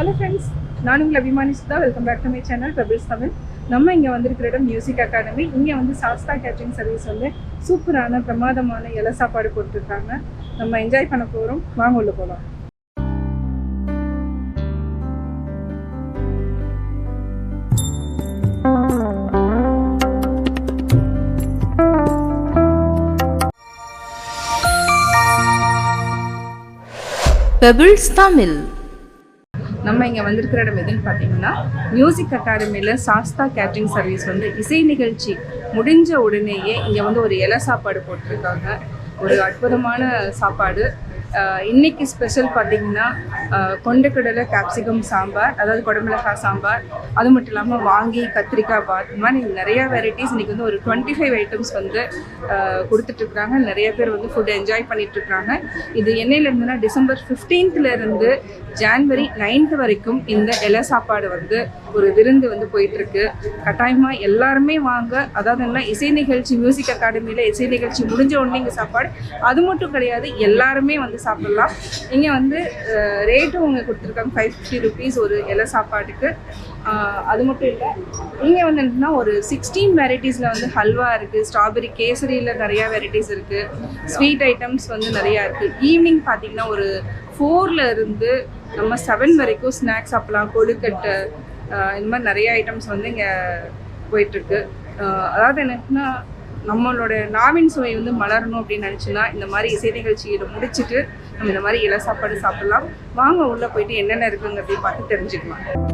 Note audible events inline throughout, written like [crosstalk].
Hello friends நான் உங்களை அபிமானி Sudha. Welcome back to my channel pebbles Tamil நம்ம இங்கே வந்திருக்கிற இடம் மியூசிக் அகாடமி இங்கே வந்து சாஸ்தா கேட்ரிங் சர்வீஸ் வந்து சூப்பரான பிரமாதமான இலை சாப்பாடு போட்டிருக்காங்க. நம்ம என்ஜாய் பண்ண போகிறோம் வாங்க உள்ள போகலாம் பெபிள்ஸ் தமிழ் நம்ம இங்கே வந்திருக்கிற இடம் எதுன்னு பார்த்தீங்கன்னா மியூசிக் அகாடமியில் சாஸ்தா கேட்ரிங் சர்வீஸ் வந்து இசை நிகழ்ச்சி முடிஞ்ச உடனேயே இங்கே வந்து ஒரு இலை சாப்பாடு போட்டிருக்காங்க. ஒரு அற்புதமான சாப்பாடு. ஆஹ் இன்னைக்கு ஸ்பெஷல் பார்த்தீங்கன்னா கொண்டக்கடலை கேப்சிகம் சாம்பார் அதாவது குடமிளகாய் சாம்பார் அது மட்டும் இல்லாமல் வாங்கி கத்திரிக்காய் பாத் இந்த மாதிரி நிறைய வெரைட்டிஸ் இன்றைக்கி வந்து ஒரு டுவெண்ட்டி ஃபைவ் ஐட்டம்ஸ் வந்து கொடுத்துட்ருக்குறாங்க நிறைய பேர் வந்து ஃபுட் என்ஜாய் பண்ணிகிட்ருக்காங்க இது என்னையிலேருந்துன்னா டிசம்பர் ஃபிஃப்டீன்த்லேருந்து ஜான்வரி நைன்த் வரைக்கும் இந்த இலை சாப்பாடு வந்து ஒரு விருந்து வந்து போயிட்டுருக்கு. கட்டாயமாக எல்லாருமே வாங்க. அதாவது என்ன இசை நிகழ்ச்சி மியூசிக் அகாடமியில் இசை நிகழ்ச்சி முடிஞ்ச உடனே இங்கே சாப்பாடு. அது மட்டும் கிடையாது எல்லாருமே வந்து சாப்பிடலாம். இங்கே வந்து ரேட்டும் அவங்க கொடுத்துருக்காங்க ஃபைவ் ஃபிஃப்டி ருபீஸ் ஒரு இலை சாப்பாட்டுக்கு. அது மட்டும் இல்லை இங்கே வந்து என்னன்னா ஒரு சிக்ஸ்டீன் வெரைட்டிஸில் வந்து ஹல்வா இருக்குது ஸ்ட்ராபெரி கேசரியில் நிறையா வெரைட்டிஸ் இருக்குது ஸ்வீட் ஐட்டம்ஸ் வந்து நிறையா இருக்குது ஈவினிங் பார்த்தீங்கன்னா ஒரு ஃபோரில் இருந்து நம்ம செவன் வரைக்கும் ஸ்நாக்ஸ் சாப்பிட்லாம் கொழுக்கட்டை இந்த மாதிரி நிறைய ஐட்டம்ஸ் வந்து இங்கே போயிட்டுருக்கு அதாவது என்னன்னா நம்மளோட நாவின் சுவை வந்து மலரணும் அப்படின்னு நினச்சின்னா இந்த மாதிரி இசை நிகழ்ச்சியில் முடிச்சுட்டு நம்ம இந்த மாதிரி இலை சாப்பாடு சாப்பிடலாம். வாங்க உள்ளே போயிட்டு என்னென்ன இருக்குங்கிறதையும் பார்த்து தெரிஞ்சுக்கலாம்.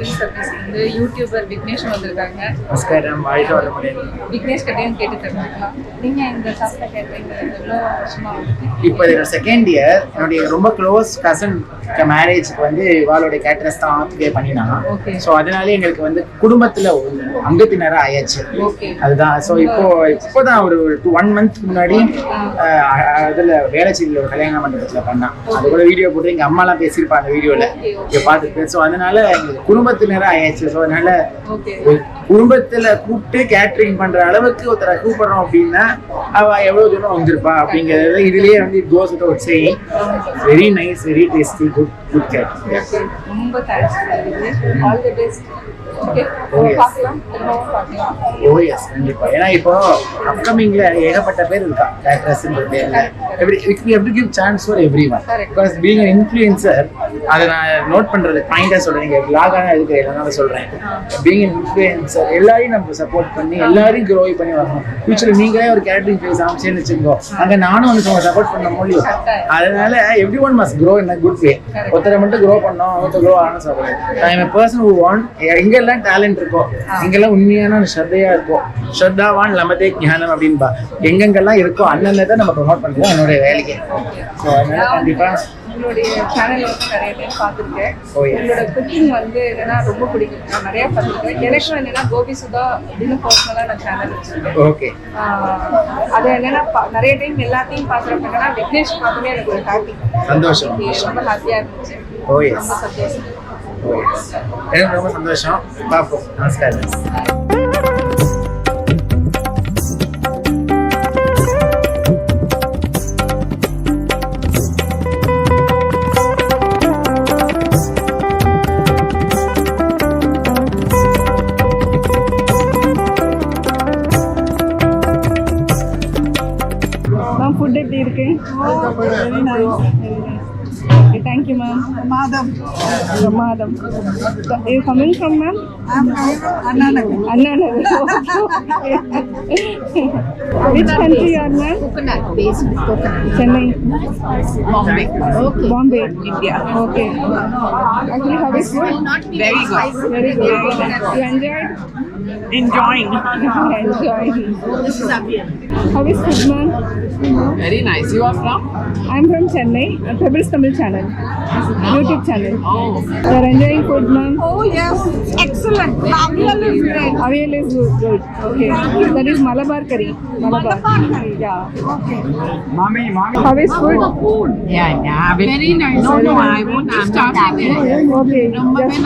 சாஸ்தா கேட்டரிங் சர்வீஸ் வந்து யூடியூபர் விக்னேஷ் வந்திருக்காங்க. நமஸ்காரம் வாழ்க வளமுடன். விக்னேஷ் கிட்டையும் கேட்டு தெரிஞ்சுக்கலாம் நீங்கள் இந்த சாஸ்தா கேட்டரிங் எவ்வளோ வருஷமா இப்போ இது செகண்ட் இயர் என்னுடைய ரொம்ப க்ளோஸ் கசன் மேரேஜ்க்கு வந்து இவாளுடைய கேட்ரஸ் தான் ஆத்துக்கே பண்ணினாங்க. ஸோ அதனாலே எங்களுக்கு வந்து குடும்பத்துல ஒரு அங்கத்தினராக ஆயாச்சு. அதுதான். ஸோ இப்போ இப்போதான் ஒரு டூ ஒன் மந்த் முன்னாடி அதில் வேளச்சேரியில் ஒரு கல்யாண மண்டபத்தில் பண்ணான். அது கூட வீடியோ போட்டு எங்கள் அம்மாலாம் பேசியிருப்பா அந்த வீடியோவில். இங்கே பார்த்துட்டு. ஸோ அதனால எங்களுக்கு குடும்பத்தினராக ஆயாச்சு. ஸோ அதனால ஒரு குடும்பத்துல கூப்பிட்டு கேட்டரிங் பண்ற அளவுக்கு ஒருத்தரை கூப்பிடுறோம் அப்படின்னா அவ எவ்வளவு தூரம் வந்திருப்பா அப்படிங்கறது இதுலயே வந்து goes with say very nice very tasty good good catering ரொம்ப thanks all the best Oh, oh yes கண்டிப்பா. ஏன்னா இப்போ அப்கமிங்ல ஏகப்பட்ட பேர் இருக்கா கேட்டரஸ்ன்ற பேர்ல. Every we have to give chance for every one. Because being an influencer அதை நான் நோட் பண்றது பாயிண்டா சொல்றேன். நீங்க விலாகாக இருக்கிற எல்லாரும் சொல்றேன். பீங் அன் இன்ஃப்ளூயன்சர் எல்லாரையும் நம்ம சப்போர்ட் பண்ணி எல்லாரையும் க்ரோ பண்ணி வரணும். ஃபியூச்சர்ல நீங்களே ஒரு கேட்டரிங் ஃபேஸ் ஆரம்பிச்சேன்னு வச்சுக்கோ. அங்க நானும் வந்து சப்போர்ட் பண்ண முடியும். அதனால every one must grow in good way ஒருத்தரை மட்டும் க்ரோ பண்ணோம் ஒருத்தர் க்ரோ ஆன I am person who want எங்கெல்லாம் டேலண்ட் இருக்கோ எங்கெல்லாம் உண்மையான ஸ்ரத்தையா இருக்கோ ஸ்ரத்தாவான் லமதே ஞானம் அப்படின்பா. எங்கெங்கெல்லாம் இருக்கோ அண்ணன் தான் நம்ம ப்ரொமோட் பண்றது என்னுடைய வேலைக்கு. ஸோ அதனால கண்டிப்பா. உங்களுடைய சேனல் வந்து நிறைய டைம் பார்த்துருக்கேன். Oh. உங்களோட குக்கிங் வந்து என்னன்னா ரொம்ப பிடிக்கும். நான் நிறைய பார்த்துருக்கேன். எனக்கும் என்னன்னா கோபி சுதா அப்படின்னு பர்சனலாக நான் சேனல் வச்சிருக்கேன். ஓகே அது என்னன்னா நிறைய டைம் எல்லாத்தையும் பார்க்குறப்ப என்னன்னா விக்னேஷ் பார்த்தோன்னே எனக்கு ஒரு ஹாப்பி சந்தோஷம். ரொம்ப ஹாப்பியாக இருந்துச்சு. எஸ் ரொம்ப சந்தோஷம். எனக்கு ரொம்ப சந்தோஷம்? பார்ப்போம். நமஸ்காரம். ஃபுட் எப்படி இருக்கு? Very nice very thank you ma'am மாதம். பிரமாதம் you coming from ma'am I'm from Annanagar. Anna [laughs] which country are ma'am coconut based with coconut. Chennai Bombay. Okay. Bombay India okay actually how is good Not be very good. Very good you enjoyed enjoying. enjoying. This is Abhiyan. How is Sudman? Very nice. You are from? I'm from Chennai, uh, a Pebbles Tamil channel, YouTube channel. Oh. You're enjoying food, ma'am? Oh, yes. Excellent. Avial is great. Avial is good. good. Okay. That is Malabar curry. Malabar, curry. Yeah. Okay. Mommy, mommy. How is food? food. Yeah, yeah. Very nice. No, no, I won't. I'm starting there. Okay. Just. This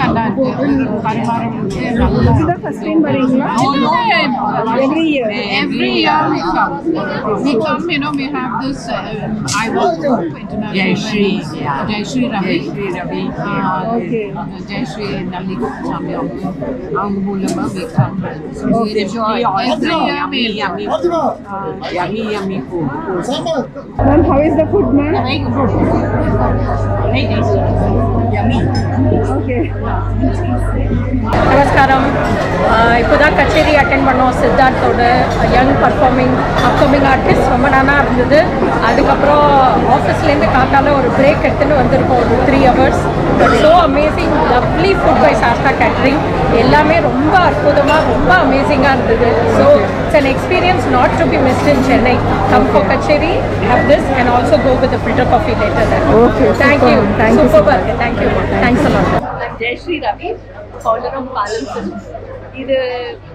is the first time, but every year Every year we come. We come, you know, we have this. Uh, I work group international. Jai Shri, events. yeah. Jai Shri Ravi. Jai Shri Ravi. Uh, Okay. Jai Shri Nalli Swami அவங்க மூலமா we come. Okay. We enjoy. Every year we yummy, yummy, yummy food. ma'am how is the food ma'am okay நமஸ்காரம். இப்போ தான் கச்சேரி attend பண்ணோம். சித்தார்த்தோட young performing upcoming artist ரொம்ப நானாக இருந்தது. அதுக்கப்புறம் ஆஃபீஸ்லேருந்து காத்தால ஒரு பிரேக் எடுத்துன்னு வந்திருக்கோம். ஒரு three hours so amazing lovely food by Sastha catering எல்லாமே ரொம்ப அற்புதமாக ரொம்ப அமேசிங்காக இருந்தது. So it's an experience not to be missed in Chennai come for kutcheri have this and also go with filter coffee later thank you super. Thank you, சூப்பராக இருக்குது thank you thanks a lot Ravi, founder of Palam Films. இது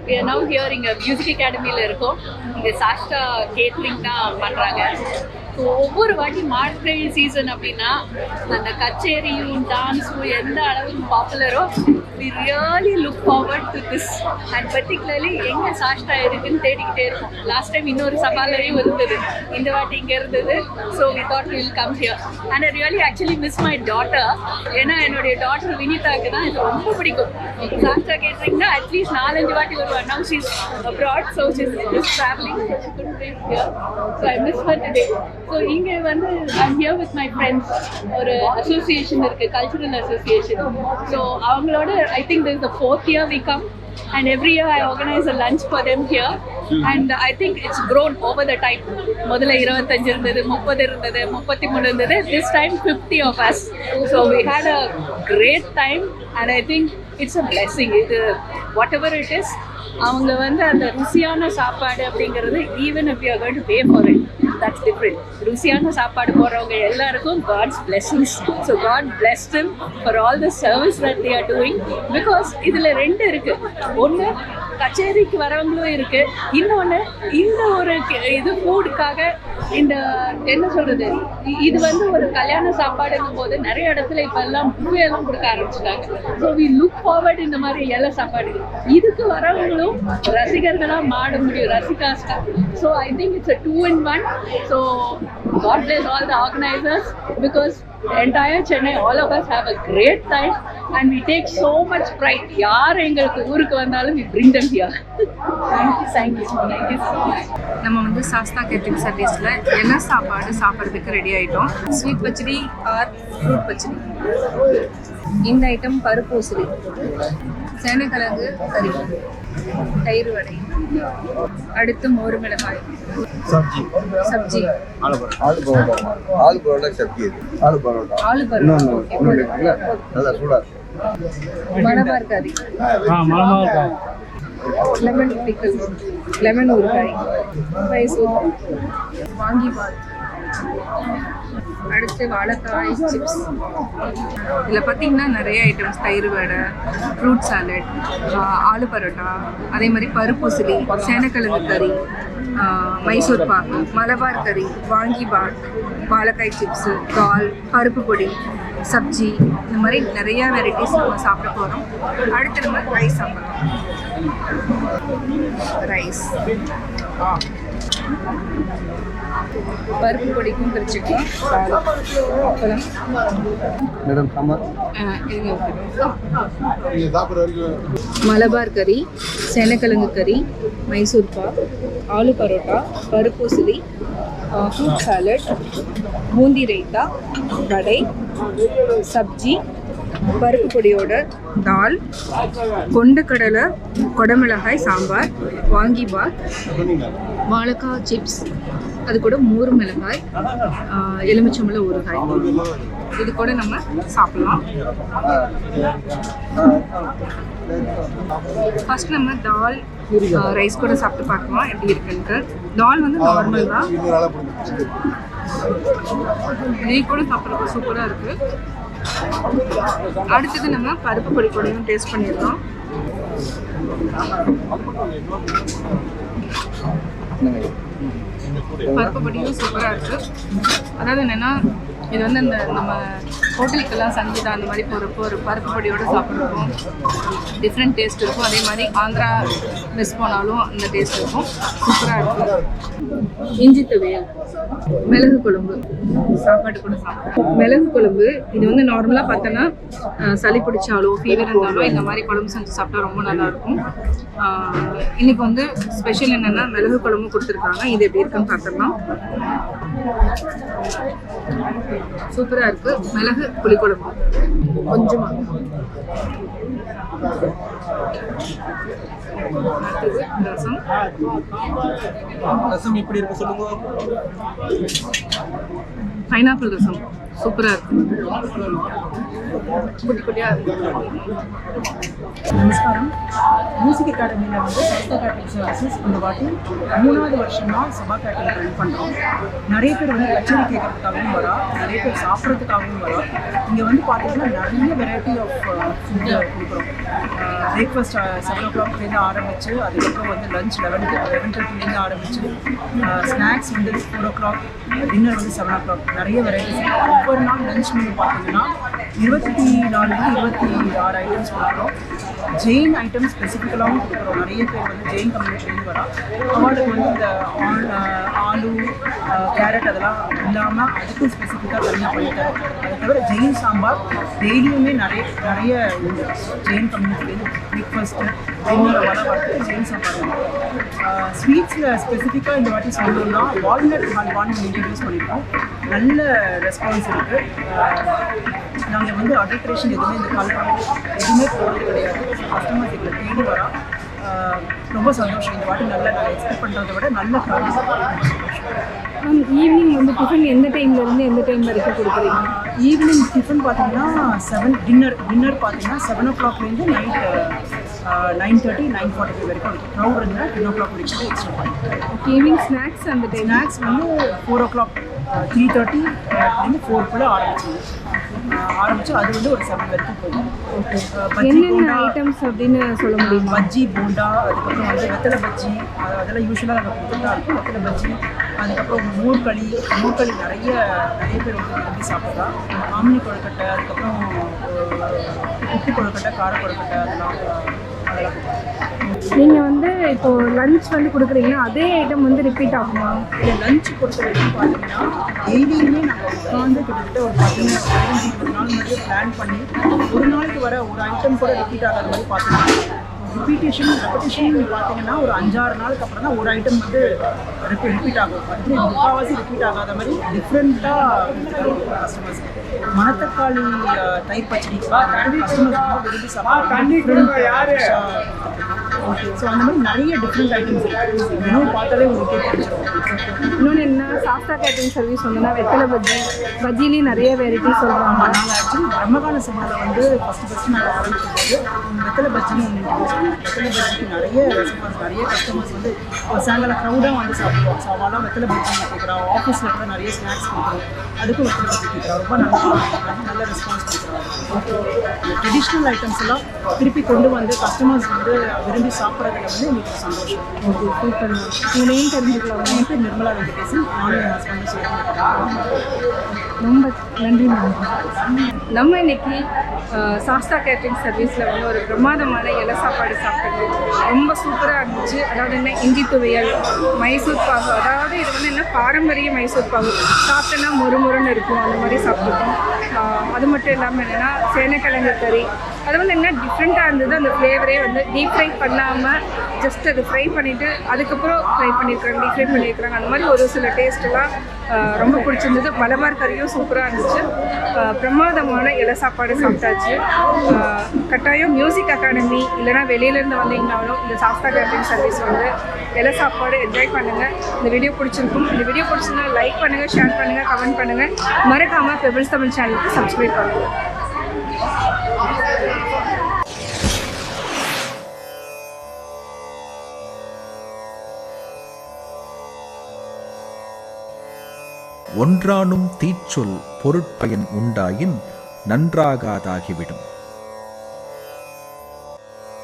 we are now here இங்கே music அகாடமியில் இருக்கோம். இங்கே சாஸ்டா catering தான் பண்ணுறாங்க so ஒவ்வொரு வாட்டி மார்கழி சீசன் அப்படின்னா அந்த கச்சேரியும் டான்ஸும் எந்த அளவுக்கு பாப்புலரோ we really look forward to this and particularly எங்கே சாஸ்டா இருக்குன்னு தேடிக்கிட்டே இருக்கோம். லாஸ்ட் டைம் இன்னொரு சபாலையும் இருந்தது இந்த வாட்டி இங்கே இருந்தது. So we thought will come here and I really actually miss my daughter ஏன்னா என்னுடைய டாட்டர் வினிதாக்கு தான் இது ரொம்ப பிடிக்கும். சாஸ்டா கேட்டிங்கன்னா அட்லீஸ்ட் நாலஞ்சு வாட்டி வருவாங்க now she's abroad so she's travelling so I miss her today so இங்கே வந்து I'm here with my friends ஒரு அசோசியேஷன் இருக்கு கல்ச்சுரல் அசோசியேஷன் ஸோ அவங்களோட I think this the fourth year we come and every year I organise a lunch for them here and I think it's grown over the time முதல்ல இருபத்தஞ்சு இருந்தது முப்பது இருந்தது முப்பத்தி மூணு இருந்தது this time fifty of us so we had a great time and I think it's a blessing இது whatever it is அவங்க வந்து அந்த ருசியான சாப்பாடு அப்படிங்கிறது even if you are going to pay for it that's different ருசியான சாப்பாடு போடுறவங்க எல்லாருக்கும் God's blessings so God bless for all the service that they are doing because இதில் ரெண்டு இருக்குது ஒன்று கச்சேரிக்கு வரவங்களும் இருக்கு. இன்னொன்று இந்த ஒரு இது ஃபுட்டுக்காக இந்த என்ன சொல்றது இது வந்து ஒரு கல்யாண சாப்பாடுங்கும் போது நிறைய இடத்துல இப்ப எல்லாம் எல்லாம் கொடுக்க ஆரம்பிச்சிட்டாங்க. ஸோ வி லுக் ஃபார்வர்ட் இந்த மாதிரி இலை சாப்பாடு இதுக்கு வரவங்களும் ரசிகர்களாக மாட முடியும் ரசிகாஸ்டா so I think it's a two in one so God bless all the organisers because entire Chennai all of us have a great time and we take so much pride யார் எங்களுக்கு ஊருக்கு வந்தாலும் we bring them here thank you thank you thank you so much நம்ம வந்து Sastha catering சர்வீஸில் என்ன சாப்பாடு சாப்பிட்றதுக்கு ரெடி ஆகிட்டோம் sweet pachadi or fruit pachadi இந்த ஐட்டம் பருப்பு உசிரி சேனக்கிழங்கு கறி தயிர் வடை. அடுத்து மோர் மிளகாய். சப்ஜி. ஆலு பரோட்டா. ஆலு பரோட்டா சப்ஜி இது ஆலு பரோட்டா. ஆலு இன்னொன்று பருப்பு ஒன்று இருக்குல்ல? நல்லா சூடாக இருக்கும். மலபார் கறி லெமன் பிக்கல் லெமன் ஊறுகாய். மைசூர் வாங்கி பாத் அடுத்து வாழைக்காய் சிப்ஸ் இதில் பார்த்தீங்கன்னா நிறைய ஐட்டம்ஸ் தயிர் வடை ஃப்ரூட் சாலட் ஆலு பரோட்டா அதே மாதிரி பருப்பு சிலி சேனக்கிழங்கு கறி மைசூர் பாக்கு மலபார் கறி வாங்கி பாத் வாழைக்காய் சிப்ஸு தால் பருப்பு பொடி சப்ஜி இந்த மாதிரி நிறைய வெரைட்டிஸ் நம்ம சாப்பிட போகிறோம் அடுத்து நம்ம ரைஸ் சாப்பிட்றோம் ரைஸ் பருப்பு பொடிக்கும் பிரிச்சுக்கலாம். பால் அப்பளம். மேடம். மலபார் கறி சேனக்கிழங்கு கறி மைசூர் பாக் ஆலு பரோட்டா பருப்பூசலி ஃப்ரூட் சாலட் பூந்தி ரைத்தா வடை சப்ஜி பருப்பு பொடியோட தால் கொண்டக்கடலை கொடமிளகாய் சாம்பார் வாங்கிபாத் வாழைக்காய் சிப்ஸ். அது கூட மூறு மிளகாய் எலுமிச்சம்பழ ஊறுகாய். இது கூட நம்ம சாப்பிடலாம். ஃபர்ஸ்ட் நம்ம தால் ரைஸ் கூட சாப்பிட்டு பார்க்கலாம் எப்படி இருக்குன்ட்டு. தால் வந்து நார்மல் தான். நெய் கூட சாப்பிட்றதுக்கு சூப்பராக இருக்கு. அடுத்தது நம்ம பருப்பு பொடி கூடையும் டேஸ்ட் பண்ணிடலாம். பருப்பு பொடியும் சூப்பராக இருக்குது அதாவது என்னென்னா இது வந்து இந்த நம்ம ஹோட்டலுக்கெல்லாம் சங்கீதா அந்த மாதிரி போகிறப்போ ஒரு பருப்பு பொடியோடு சாப்பிட்றப்போ டிஃப்ரெண்ட் டேஸ்ட் இருக்கும். அதே மாதிரி ஆந்திரா மிஸ் போனாலும் அந்த டேஸ்ட் இருக்கும். சூப்பராக இருக்கும். இஞ்சி துவையல். மிளகு குழம்பு. சாப்பாடு கூட சாப்பிடுவோம் மிளகு குழம்பு இது வந்து நார்மலாக பார்த்தோன்னா சளி பிடிச்சாலோ ஃபீவர் இருந்தாலோ இந்த மாதிரி குழம்பு செஞ்சு சாப்பிட்டா ரொம்ப நல்லாயிருக்கும் இன்றைக்கி இன்னைக்கு வந்து ஸ்பெஷல் என்னென்னா மிளகு குழம்பு கொடுத்துருக்காங்க. இது எப்படி இருக்குன்னு பார்த்துடலாம். சூப்பராக இருக்கு. மிளகு புளிக்குழம்பு. கொஞ்சமா. அடுத்தது ரசம். ரசம் எப்படி இருக்கு சொல்லுங்க. பைனாப்பிள் ரசம். சூப்பராக இருக்கு. குட்டி நமஸ்காரம். மியூசிக் அகாடமியில் வந்து சஸ்தா கேட்டரிங் அசிஸ் இந்த வாட்டி மூணாவது வருஷமாக சபா கேட்டல் ரன் பண்ணுறோம் நிறைய பேர் வந்து கச்சேரி கேட்கறதுக்காகவும் வரா நிறைய பேர் சாப்பிட்றதுக்காகவும் வரா. இங்கே வந்து பார்த்தீங்கன்னா நிறைய வெரைட்டி ஆஃப் ஃபுட்டு கொடுக்குறோம். பிரேக்ஃபாஸ்ட் செவன் ஓ கிளாக்லேருந்து ஆரம்பித்து அதுக்கப்புறம் வந்து லஞ்ச் லெவன் லெவன் தேர்ட்டிலேருந்து ஆரம்பித்து ஸ்நாக்ஸ் வந்து ஃபோர் ஓ கிளாக் டின்னர் வந்து செவன் ஓ கிளாக் நிறைய வெரைட்டிஸ் ஒவ்வொரு நாள் லஞ்ச் மெனு பார்த்தீங்கன்னா இருபத்தி நாலுலேருந்து இருபத்தி ஆறு ஐட்டம்ஸ் கொடுக்குறோம் ஜெயின் ஐட்டம் ஸ்பெசிஃபிக்கலாகவும் கொடுக்குறோம். நிறைய பேர் வந்து ஜெயின் கம்யூனிட்டிலேருந்து வரா அவளுக்கு வந்து இந்த ஆலு கேரட் அதெல்லாம் இல்லாமல் அதுக்கும் ஸ்பெசிஃபிக்காக தனியாக பண்ணித்தரோம் அதை தவிர ஜெயின் சாம்பார் டெய்லியுமே நிறைய நிறைய உண்டு. ஜெயின் கம்யூனிட்டிலேருந்து பிரேக்ஃபாஸ்ட்டு டின்னர் வர வரது ஜெயின் சாம்பார் ஸ்வீட்ஸில் ஸ்பெசிஃபிக்காக இந்த வாட்டி சொல்லணும்னா வால்நட் ஹல்வான்னு இன்ட்ரடியூஸ் பண்ணியிருக்கோம் நல்ல ரெஸ்பான்ஸ் இருக்குது நாங்கள் வந்து அடல்ட்ரேஷன் எதுவுமே இந்த கலர் எதுவுமே போடுறது கிடையாது. கஸ்டமர்ஸ் எங்களை தேடி வரா. ரொம்ப சந்தோஷம். இந்த வாட்டி நல்லா நாங்கள் எக்ஸ்பெக்ட் பண்ணுறதை விட நல்ல மேம் ஈவினிங் வந்து டிஃபன் எந்த டைம்ல இருந்து எந்த டைம் வரைக்கும் கொடுக்குறீங்க? ஈவினிங் டிஃபன் பார்த்தீங்கன்னா செவன் டின்னர் டின்னர் பார்த்தீங்கன்னா செவன் ஓ கிளாக்லேருந்து night nine thirty nine forty five வரைக்கும் இருக்கும் க்ரௌட் இருந்தால் டென் ஓ கிளாக் வரைக்கும் எக்ஸ்ட்ரா பண்ணிட்டு ஈவினிங் ஸ்நாக்ஸ் அந்த டைம் ஸ்நாக்ஸ் வந்து four o'clock three thirty வந்து ஃபோர்க்குள்ளே ஆரம்பிச்சிது ஆரம்பிச்சு அது வந்து ஒரு செவன் வரைக்கும் போகும் என்னென்ன ஐட்டம்ஸ் அப்படின்னு சொல்ல முடியுமா? பஜ்ஜி போண்டா அதுக்கப்புறம் வந்து வெத்தலை பஜ்ஜி அது- அதெல்லாம் யூஸ்வலாக நாங்கள் கொடுத்துட்டு இருக்கும் வெத்தலை பஜ்ஜி. அதுக்கப்புறம் மூர்களி மூர்களி நிறைய நிறைய பேர் வந்து விரும்பி சாப்பிட்றா ஆம்னி கொழுக்கட்டை அதுக்கப்புறம் உப்பு கொழுக்கட்டை கார கொழுக்கட்டை அதெல்லாம். நீங்கள் வந்து இப்போ லஞ்ச் வந்து கொடுக்குறீங்கன்னா அதே ஐட்டம் வந்து ரிப்பீட் ஆகுமா? இல்லை லஞ்ச் பொறுத்த வரைக்கும் பார்த்தீங்கன்னா டெய்லியுமே நாங்கள் உட்காந்து கிட்டத்தட்ட ஒரு பதினஞ்சு பதினஞ்சு நாள் மட்டும் பிளான் பண்ணி ஒரு நாளைக்கு வர ஒரு ஐட்டம் கூட ரிப்பீட் ஆகாத மாதிரி பார்த்துக்கலாம் ரிப்பீட்டேஷன் ரெப்படேஷன் பார்த்தீங்கன்னா ஒரு அஞ்சாறு நாளுக்கு அப்புறம் தான் ஒரு ஐட்டம் வந்து ரிப்பீட் ரிப்பீட் ஆகும். முக்கால்வாசி ரிப்பீட் ஆகாத மாதிரி டிஃப்ரெண்ட்டாக கஸ்டமர்ஸ் மணத்தக்காளி தயிர் பச்சடி. கஸ்டமர்ஸ் ரொம்ப விரும்பி சாப்பிட்றாங்க ஸோ அந்த மாதிரி நிறைய டிஃப்ரெண்ட் ஐட்டம்ஸ் இருக்கு. பார்த்தாலே உங்களுக்கு தெரிஞ்சிடும் இன்னொன்று என்ன? சாஸ்தா கேட்டரிங் சர்வீஸ் வந்துன்னா வெத்தலை பஜ்ஜி. பஜ்ஜிலேயே நிறைய வெரைட்டி சொல்கிறாங்க நாங்கள் ஆக்சுவலி பிரம்மகால சபாவில் வந்து ஃபஸ்ட்டு ஃபஸ்ட்டு நாங்கள் ஆரம்பிக்கும் போது வெத்தலை பஜ்ஜின்னு ஒன்று. வெத்தலை பஜ்ஜிக்கு நிறைய ரெஸ்பான்ஸ் நிறைய கஸ்டமர்ஸ் வந்து சாயங்காலம் க்ரௌடாக வந்து சாப்பிடுவோம் ஸோ அவெல்லாம் வெத்தலை பஜ்ஜி கேட்குறா ஆஃபீஸில் கூட நிறைய ஸ்நாக்ஸ் கொடுக்குறோம் அதுக்கும் வெத்தலை பஜ்ஜி கேட்குறா ரொம்ப நல்ல நல்ல ரெஸ்பான்ஸ் கொடுக்குறாங்க. ட்ரெடிஷ்னல் ஐட்டம்ஸ் எல்லாம் திருப்பி கொண்டு வந்து கஸ்டமர்ஸ் வந்து விரும்பி சாப்பிட்றதுல வந்து எங்களுக்கு சந்தோஷம். சூப்பர் உங்கள் நேம் தெரிஞ்சுக்கலாம்? பேர் நிர்மலா வெங்கடேசன் நானும் ஹஸ்பண்டும் ரொம்ப நன்றி மேம். நம்ம இன்னைக்கு சாஸ்தா கேட்டரிங் சர்வீஸில் வந்து ஒரு பிரமாதமான இலை சாப்பாடு சாப்பிட்டது. ரொம்ப சூப்பராக இருந்துச்சு. அதாவது என்ன இஞ்சி துவையல் மைசூர் பாகு. அதாவது இது வந்து என்ன பாரம்பரிய மைசூர் பாகு. சாப்பிட்டோன்னா மொறுமொறுன்னு இருக்கும். அந்த மாதிரி சாப்பிட்டுருக்கோம். அது மட்டும் இல்லாமல் என்னென்னா சேனக்கிழங்கு கறி அது வந்து என்ன டிஃப்ரெண்ட்டாக இருந்தது அந்த ஃப்ளேவரே வந்து டீப் ஃப்ரை பண்ணாமல் ஜஸ்ட் அது ஃப்ரை பண்ணிவிட்டு அதுக்கப்புறம் ஃப்ரை பண்ணியிருக்காங்க டீப் ஃப்ரை பண்ணியிருக்காங்க அந்த மாதிரி ஒரு சில டேஸ்ட்டெல்லாம் ரொம்ப பிடிச்சிருந்தது. மலபார் கறியும் சூப்பராக இருந்துச்சு. பிரமாதமான இலை சாப்பாடு சாப்பிட்டாச்சு. கட்டாயம் மியூசிக் அகாடமி இல்லைனா வெளியிலேருந்து வந்தீங்கனாலும் இந்த சாஃப்டா கேட்டரிங் சர்வீஸ் வந்து இலை சாப்பாடு என்ஜாய் பண்ணுங்கள் இந்த வீடியோ பிடிச்சிருக்கும். இந்த வீடியோ பிடிச்சிருந்தா லைக் பண்ணுங்கள் ஷேர் பண்ணுங்கள் கமெண்ட் பண்ணுங்கள் மறக்காமல் பெபிள்ஸ் தமிழ் சேனலுக்கு சப்ஸ்கிரைப் பண்ணுங்கள் ஒன்றானும் தீச்சொல் பொருட்பயன் உண்டாயின் நன்றாகாதாகிவிடும்.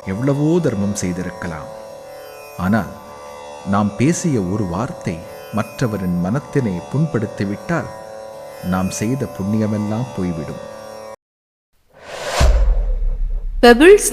எவ்வளவோ தர்மம் செய்திருக்கலாம். ஆனால் நாம் பேசிய ஒரு வார்த்தை மற்றவரின் மனத்தினை புண்படுத்திவிட்டால் நாம் செய்த புண்ணியமெல்லாம் போய்விடும். Pebbles